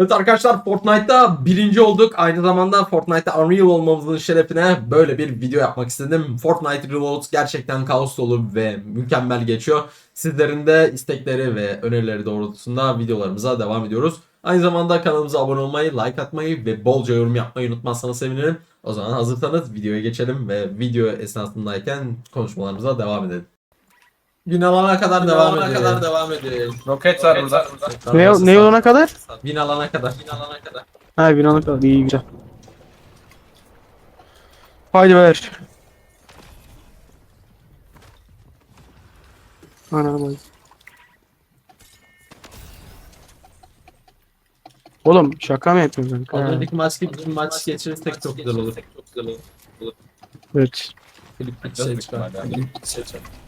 Evet arkadaşlar Fortnite'da birinci olduk. Aynı zamanda Fortnite'da Unreal olmamızın şerefine böyle bir video yapmak istedim. Fortnite Reloads gerçekten kaos dolu ve mükemmel geçiyor. Sizlerin de istekleri ve önerileri doğrultusunda videolarımıza devam ediyoruz. Aynı zamanda kanalımıza abone olmayı, like atmayı ve bolca yorum yapmayı unutmazsanız sevinirim. O zaman hazırsanız videoya geçelim ve video esnasındayken konuşmalarımıza devam edelim. Bin alana kadar devam edelim. kadar devam edelim. Roket var burada. Ne, ne olana kadar? Bin alana kadar. Bin alana kadar. Ha bir olana kadar. İyi güzel. Haydi ver. Ana bak. Oğlum şaka mı yapıyorsun? Az önceki maç gibi bir maç geçirirsek çok güzel olur. Evet. Klip bir şey çıkar. Klip bir şey çıkar.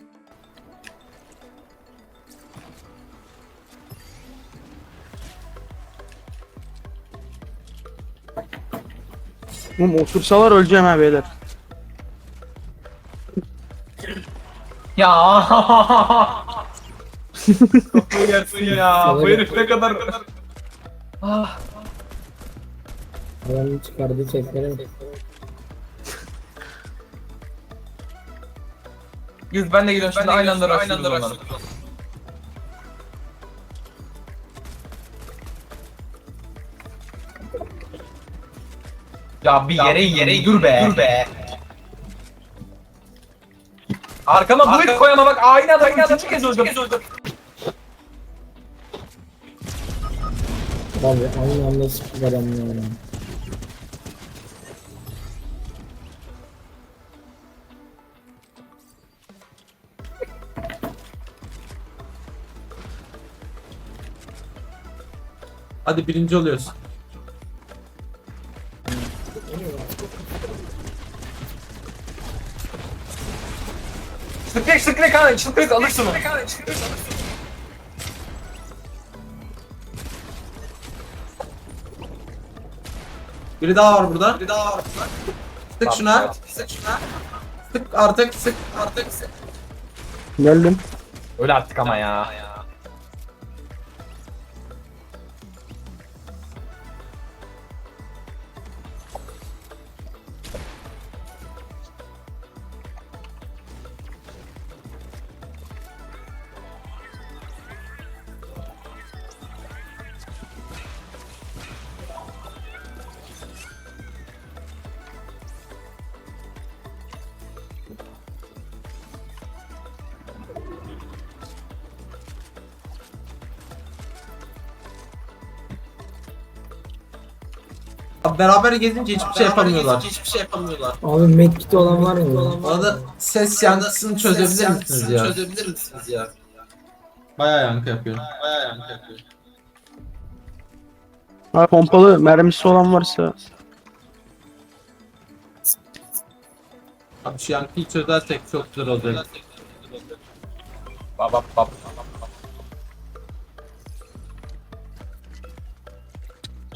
Oğlum otursalar öleceğim ha beyler. Ya. Kafayı yersin ya. Bu herif ne kadar... Ah. Adamın çıkardığı çekleri Biz ben de gidiyorum şimdi aynı anda aynı Ya bir yere yere dur be. Dur be. Arkama bulut koyana bak aynı adam üçüncü kez öldüm. Abi aynı anda sıkıp adamlar ya. Hadi birinci Sıklık sıklık ha sıklık alırsın onu. Biri daha var burada. Biri daha var burada. Sık şuna. Sık şuna. Sık artık. Sık artık. Sık. Geldim. Öyle artık ama ya. Abi beraber gezince hiçbir şey yapamıyorlar. Hiçbir şey yapamıyorlar. Abi medkit olan var mı? Bana ses yankısını çözebilir misiniz ya? Çözebilir misiniz ya? Bayağı yankı yapıyor. Bayağı yankı yapıyor. Ha pompalı mermisi olan varsa. Abi şu yankıyı çözersek çok güzel olacak. Bab bab bab.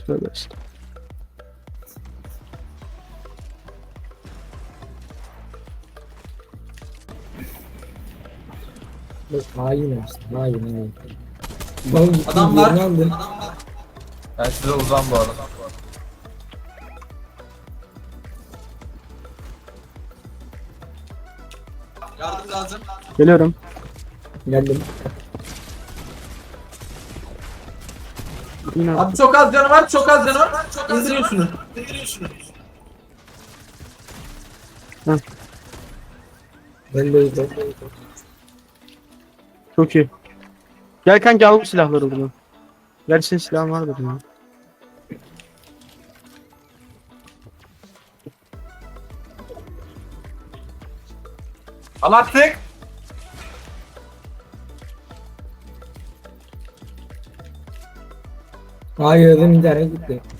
Tövbe estağfurullah. Hain olsun. Hain hain. Lan gittin Adam var. aldın. Ben size uzam bu arada. Yardım lazım. Geliyorum. Geldim. Yine Abi çok az canı var, çok az canı var. İndiriyor şunu. İndiriyor şunu. Ben de uyudum. Çok iyi. Gel kanka al bu silahları buradan. Gerçi senin silahın vardır ya. Al artık. Hayır dedim gitti.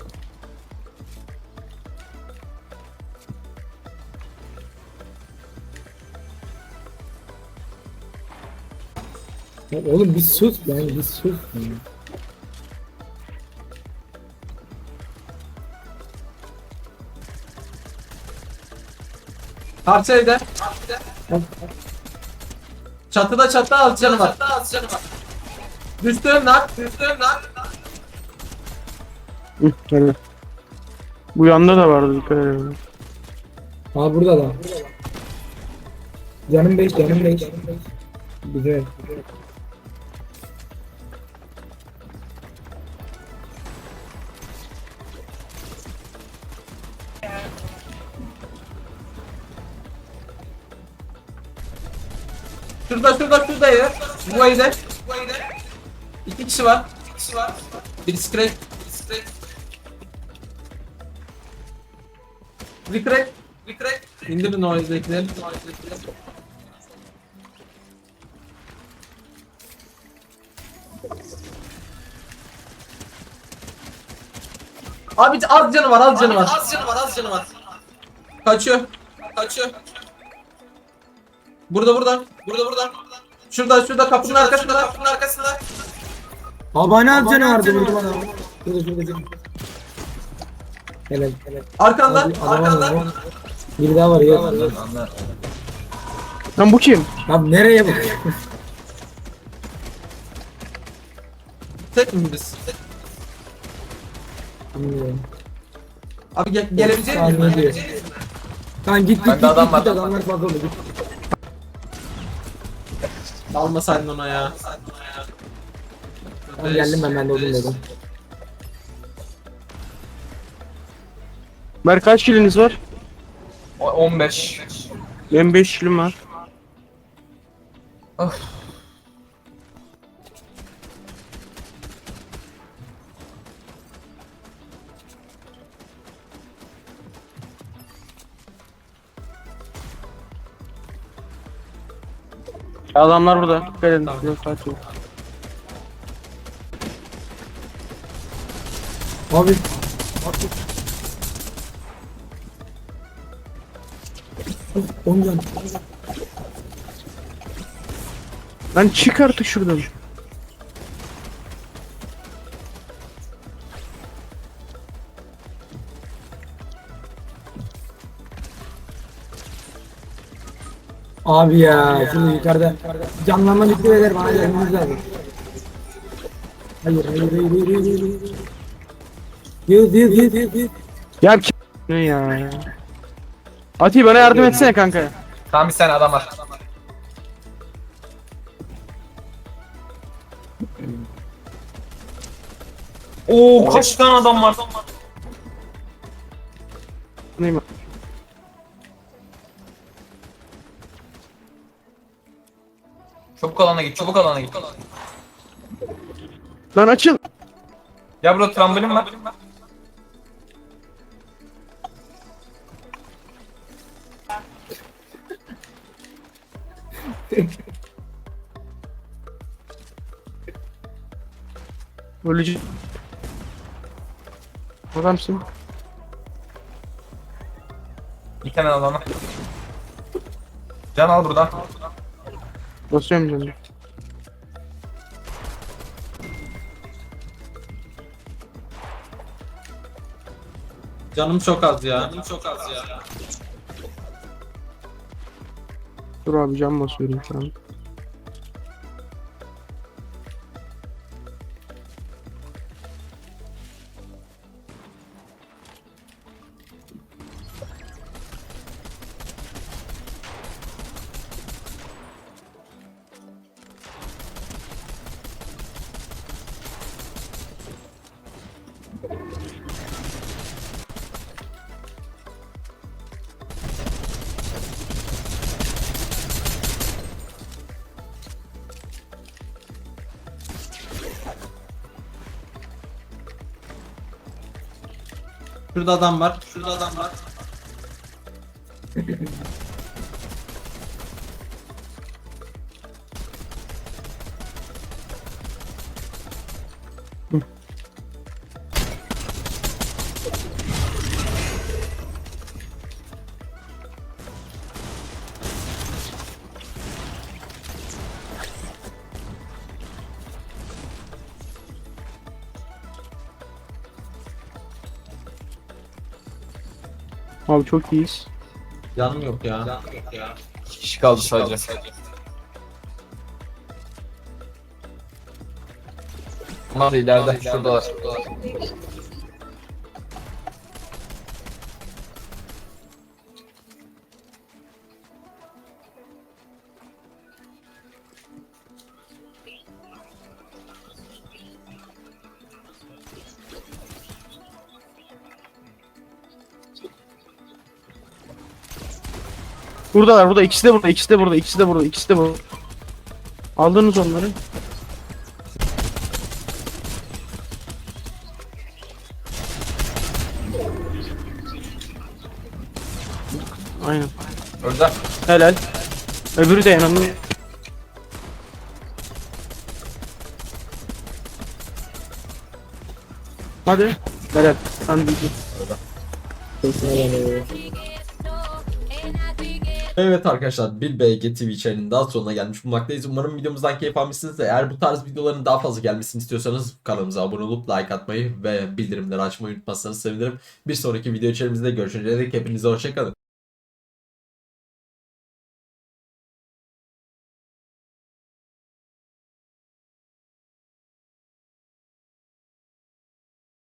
Oğlum bir sus lan bir sus. lan. Karşı evde. Çatıda çatıda alt canı var. Düştüm lan. Düştüm lan. Hı, hadi. Bu yanda da vardı dikkat edin. Ha burada da. Canım 5 canım 5. Güzel. Şurada şurada şurada ya. Bu evde. İki kişi var. Birisi crack. Bir crack. İndirin o evdekileri. Abi az canı var, az canı var. Az canı var, az canı var. Kaçıyor. Kaçıyor. Burada burada. Burada burada. Şurada şurada kapının arkasında. Kapının arkasında. Abone al canı vardı vurdu bana. Şurada şurada canım. Helal helal. Arkanda. Hadi, adam Arkanda. var, adam. Bir daha var ya. Lan bu kim? Abi nereye bak? Tek mi biz? Bilmiyorum. Abi gel gelebilecek misin? diyor. Kan git git git git, git adamlar oldu git. Almasaydın ona ya. Tamam, geldim ben ben de oldum dedim. Mer kaç kiliniz var? O- 15. Benim 5 kilim var. Of. Adamlar burada. Dikkat edin. Yok kaçıyor. Abi. On can. Lan çık artık şuradan. Abi ya şimdi yukarıda canlanma bitti beyler bana gelmeniz lazım. Hayır hayır hayır hayır hayır hayır. Yıl yıl yıl yıl yıl. Ya kim? Ne ya? Ati bana yardım etsene kanka. Tamam bir tane adam var. Oo kaç tane adam var? Neyim? Çabuk alana git, çabuk alana git. Lan açıl. Ya burada trambolin var. Ölücü. Adamsın. Git hemen alana. Can al buradan. Basıyorum canım. Canım çok az ya. Canım çok az ya. Dur abi cam basıyorum şu an. Şurada adam var. Şurada adam var. Abi çok iyiyiz. Yanım yok ya. İki kişi kaldı sadece. Bunlar da ileride şuradalar. Buradalar burada ikisi de burada ikisi de burada ikisi de burada ikisi de burada. Aldınız onları. Aynen. Öldü. Helal. Öbürü de yanımda. Hadi. Helal. Sen diyeceksin. Evet arkadaşlar bir BG TV içeriğinin daha sonuna gelmiş bulunmaktayız. Umarım videomuzdan keyif almışsınız. Eğer bu tarz videoların daha fazla gelmesini istiyorsanız kanalımıza abone olup like atmayı ve bildirimleri açmayı unutmazsanız sevinirim. Bir sonraki video içerimizde görüşünceye dek hepinize hoşçakalın.